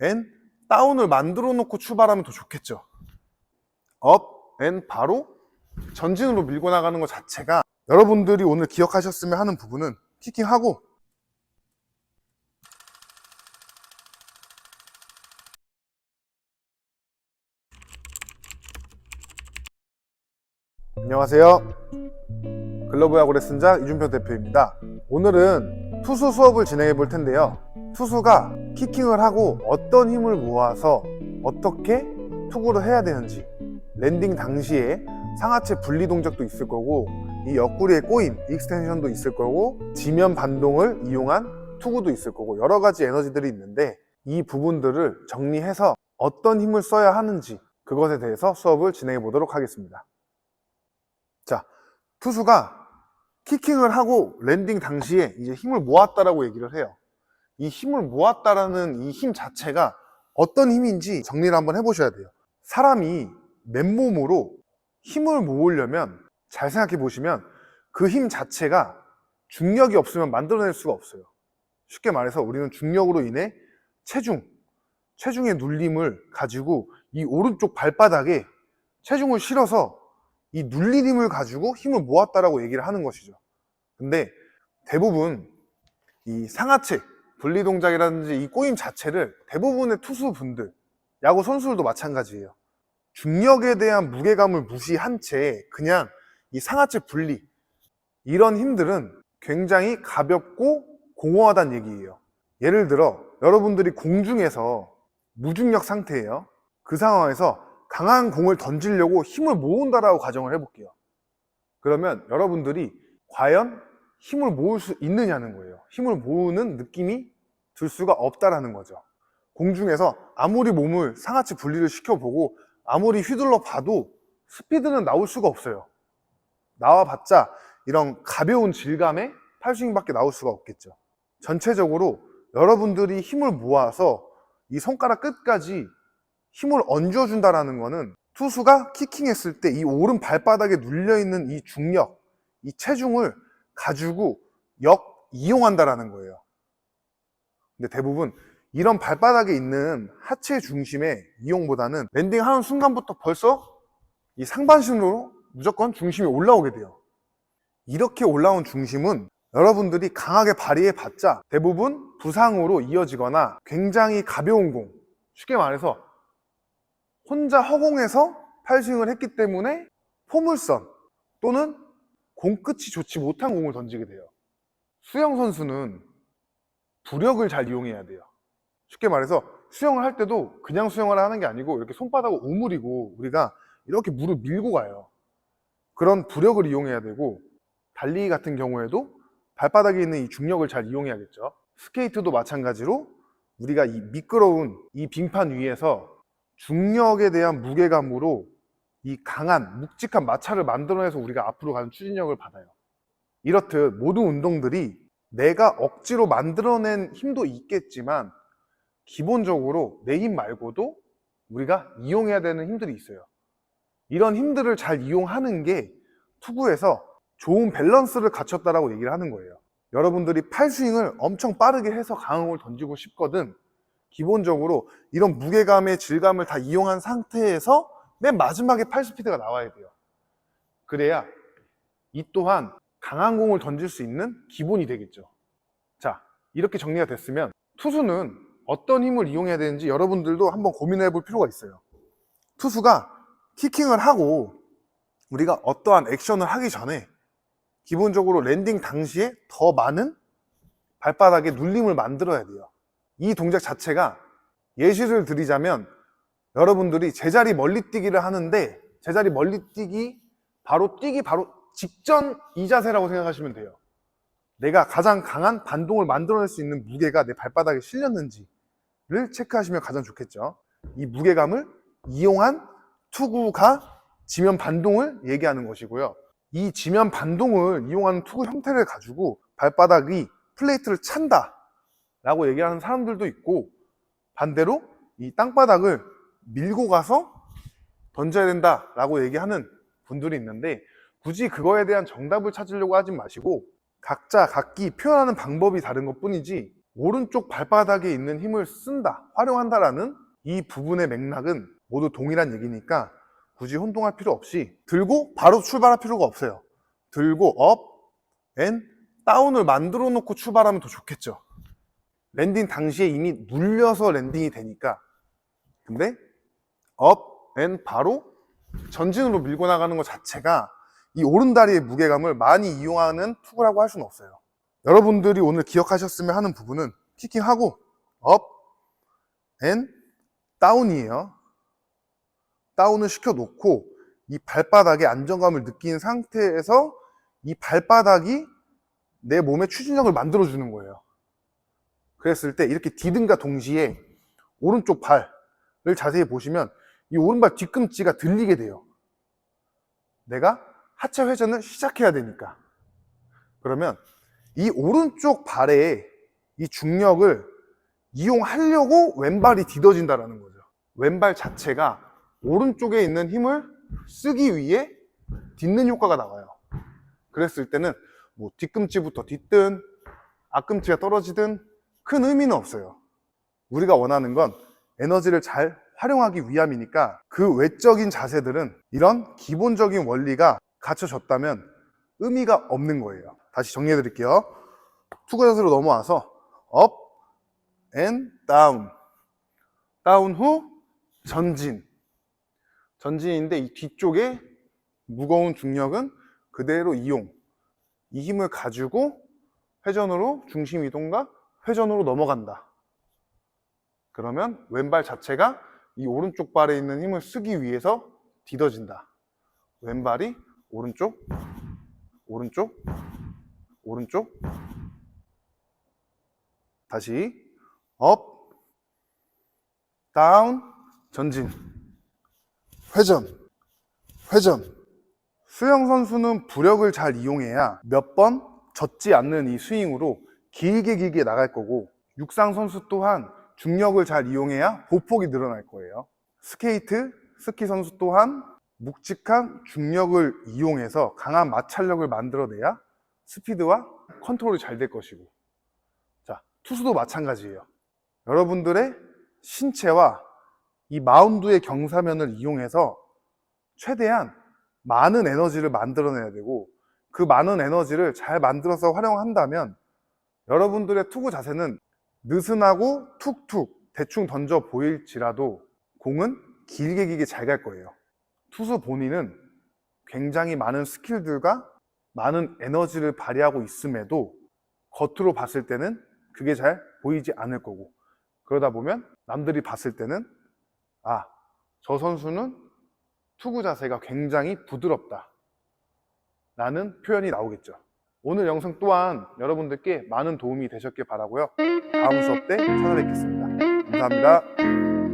앤 다운을 만들어 놓고 출발하면 더 좋겠죠. 업, 앤 바로 전진으로 밀고 나가는 것 자체가 여러분들이 오늘 기억하셨으면 하는 부분은 키킹하고 안녕하세요. 글로브 야구 레슨자 이준표 대표입니다. 오늘은 투수 수업을 진행해 볼 텐데요. 투수가 키킹을 하고 어떤 힘을 모아서 어떻게 투구를 해야 되는지 랜딩 당시에 상하체 분리 동작도 있을 거고 이 옆구리의 꼬임, 익스텐션도 있을 거고 지면 반동을 이용한 투구도 있을 거고 여러 가지 에너지들이 있는데 이 부분들을 정리해서 어떤 힘을 써야 하는지 그것에 대해서 수업을 진행해 보도록 하겠습니다. 자, 투수가 키킹을 하고 랜딩 당시에 이제 힘을 모았다라고 얘기를 해요. 이 힘을 모았다라는 이 힘 자체가 어떤 힘인지 정리를 한번 해보셔야 돼요. 사람이 맨몸으로 힘을 모으려면 잘 생각해 보시면 그 힘 자체가 중력이 없으면 만들어낼 수가 없어요. 쉽게 말해서 우리는 중력으로 인해 체중, 체중의 눌림을 가지고 이 오른쪽 발바닥에 체중을 실어서 이 눌린 힘을 가지고 힘을 모았다라고 얘기를 하는 것이죠. 근데 대부분 이 상하체, 분리 동작이라든지 이 꼬임 자체를 대부분의 투수분들, 야구 선수들도 마찬가지예요. 중력에 대한 무게감을 무시한 채 그냥 이 상하체 분리, 이런 힘들은 굉장히 가볍고 공허하다는 얘기예요. 예를 들어 여러분들이 공중에서 무중력 상태예요. 그 상황에서 강한 공을 던지려고 힘을 모은다라고 가정을 해볼게요. 그러면 여러분들이 과연 힘을 모을 수 있느냐는 거예요. 힘을 모으는 느낌이 들 수가 없다라는 거죠. 공중에서 아무리 몸을 상하체 분리를 시켜보고 아무리 휘둘러 봐도 스피드는 나올 수가 없어요. 나와봤자 이런 가벼운 질감의 팔스윙밖에 나올 수가 없겠죠. 전체적으로 여러분들이 힘을 모아서 이 손가락 끝까지 힘을 얹어준다라는 거는 투수가 키킹했을 때 이 오른 발바닥에 눌려있는 이 중력, 이 체중을 가지고 역 이용한다라는 거예요. 근데 대부분 이런 발바닥에 있는 하체 중심의 이용보다는 랜딩하는 순간부터 벌써 이 상반신으로 무조건 중심이 올라오게 돼요. 이렇게 올라온 중심은 여러분들이 강하게 발휘해 봤자 대부분 부상으로 이어지거나 굉장히 가벼운 공, 쉽게 말해서 혼자 허공에서 팔스윙을 했기 때문에 포물선 또는 공 끝이 좋지 못한 공을 던지게 돼요. 수영 선수는 부력을 잘 이용해야 돼요. 쉽게 말해서 수영을 할 때도 그냥 수영을 하는 게 아니고 이렇게 손바닥을 오므리고 우리가 이렇게 물을 밀고 가요. 그런 부력을 이용해야 되고 달리기 같은 경우에도 발바닥에 있는 이 중력을 잘 이용해야겠죠. 스케이트도 마찬가지로 우리가 이 미끄러운 이 빙판 위에서 중력에 대한 무게감으로 이 강한 묵직한 마찰을 만들어내서 우리가 앞으로 가는 추진력을 받아요. 이렇듯 모든 운동들이 내가 억지로 만들어낸 힘도 있겠지만 기본적으로 내 힘 말고도 우리가 이용해야 되는 힘들이 있어요. 이런 힘들을 잘 이용하는 게 투구에서 좋은 밸런스를 갖췄다라고 얘기를 하는 거예요. 여러분들이 팔스윙을 엄청 빠르게 해서 강한 공을 던지고 싶거든 기본적으로 이런 무게감의 질감을 다 이용한 상태에서 맨 마지막에 팔 스피드가 나와야 돼요. 그래야 이 또한 강한 공을 던질 수 있는 기본이 되겠죠. 자, 이렇게 정리가 됐으면 투수는 어떤 힘을 이용해야 되는지 여러분들도 한번 고민해 볼 필요가 있어요. 투수가 키킹을 하고 우리가 어떠한 액션을 하기 전에 기본적으로 랜딩 당시에 더 많은 발바닥에 눌림을 만들어야 돼요. 이 동작 자체가 예시를 드리자면 여러분들이 제자리 멀리 뛰기를 하는데 제자리 멀리 뛰기 바로 뛰기 바로 직전 이 자세라고 생각하시면 돼요. 내가 가장 강한 반동을 만들어낼 수 있는 무게가 내 발바닥에 실렸는지를 체크하시면 가장 좋겠죠. 이 무게감을 이용한 투구가 지면 반동을 얘기하는 것이고요. 이 지면 반동을 이용하는 투구 형태를 가지고 발바닥이 플레이트를 찬다 라고 얘기하는 사람들도 있고 반대로 이 땅바닥을 밀고 가서 던져야 된다 라고 얘기하는 분들이 있는데 굳이 그거에 대한 정답을 찾으려고 하지 마시고 각자 각기 표현하는 방법이 다른 것 뿐이지 오른쪽 발바닥에 있는 힘을 쓴다, 활용한다라는 이 부분의 맥락은 모두 동일한 얘기니까 굳이 혼동할 필요 없이 들고 바로 출발할 필요가 없어요. 들고 업, 앤, 다운을 만들어 놓고 출발하면 더 좋겠죠. 랜딩 당시에 이미 눌려서 랜딩이 되니까. 근데 업, 앤 바로 전진으로 밀고 나가는 것 자체가 이 오른다리의 무게감을 많이 이용하는 투구라고 할 수는 없어요. 여러분들이 오늘 기억하셨으면 하는 부분은 키킹하고 업, 앤, 다운이에요. 다운을 시켜놓고 이 발바닥에 안정감을 느낀 상태에서 이 발바닥이 내 몸의 추진력을 만들어주는 거예요. 그랬을 때 이렇게 디든과 동시에 오른쪽 발을 자세히 보시면 이 오른발 뒤꿈치가 들리게 돼요. 내가 하체 회전을 시작해야 되니까. 그러면 이 오른쪽 발에 이 중력을 이용하려고 왼발이 디뎌진다라는 거죠. 왼발 자체가 오른쪽에 있는 힘을 쓰기 위해 딛는 효과가 나와요. 그랬을 때는 뭐 뒤꿈치부터 딛든 앞꿈치가 떨어지든 큰 의미는 없어요. 우리가 원하는 건 에너지를 잘 활용하기 위함이니까 그 외적인 자세들은 이런 기본적인 원리가 갖춰졌다면 의미가 없는 거예요. 다시 정리해 드릴게요. 투구 자세로 넘어와서 업, 앤, 다운. 다운 후 전진. 전진인데 이 뒤쪽에 무거운 중력은 그대로 이용. 이 힘을 가지고 회전으로 중심 이동과 회전으로 넘어간다. 그러면 왼발 자체가 이 오른쪽 발에 있는 힘을 쓰기 위해서 디뎌진다. 왼발이 오른쪽, 오른쪽, 오른쪽. 다시 업, 다운, 전진, 회전, 회전. 수영 선수는 부력을 잘 이용해야 몇 번 젖지 않는 이 스윙으로 길게 길게 나갈 거고 육상 선수 또한 중력을 잘 이용해야 보폭이 늘어날 거예요. 스케이트, 스키 선수 또한 묵직한 중력을 이용해서 강한 마찰력을 만들어내야 스피드와 컨트롤이 잘 될 것이고 자, 투수도 마찬가지예요. 여러분들의 신체와 이 마운드의 경사면을 이용해서 최대한 많은 에너지를 만들어내야 되고 그 많은 에너지를 잘 만들어서 활용한다면 여러분들의 투구 자세는 느슨하고 툭툭 대충 던져 보일지라도 공은 길게 길게 잘 갈 거예요. 투수 본인은 굉장히 많은 스킬들과 많은 에너지를 발휘하고 있음에도 겉으로 봤을 때는 그게 잘 보이지 않을 거고 그러다 보면 남들이 봤을 때는 아, 저 선수는 투구 자세가 굉장히 부드럽다. 라는 표현이 나오겠죠. 오늘 영상 또한 여러분들께 많은 도움이 되셨길 바라고요. 다음 수업 때 찾아뵙겠습니다. 감사합니다.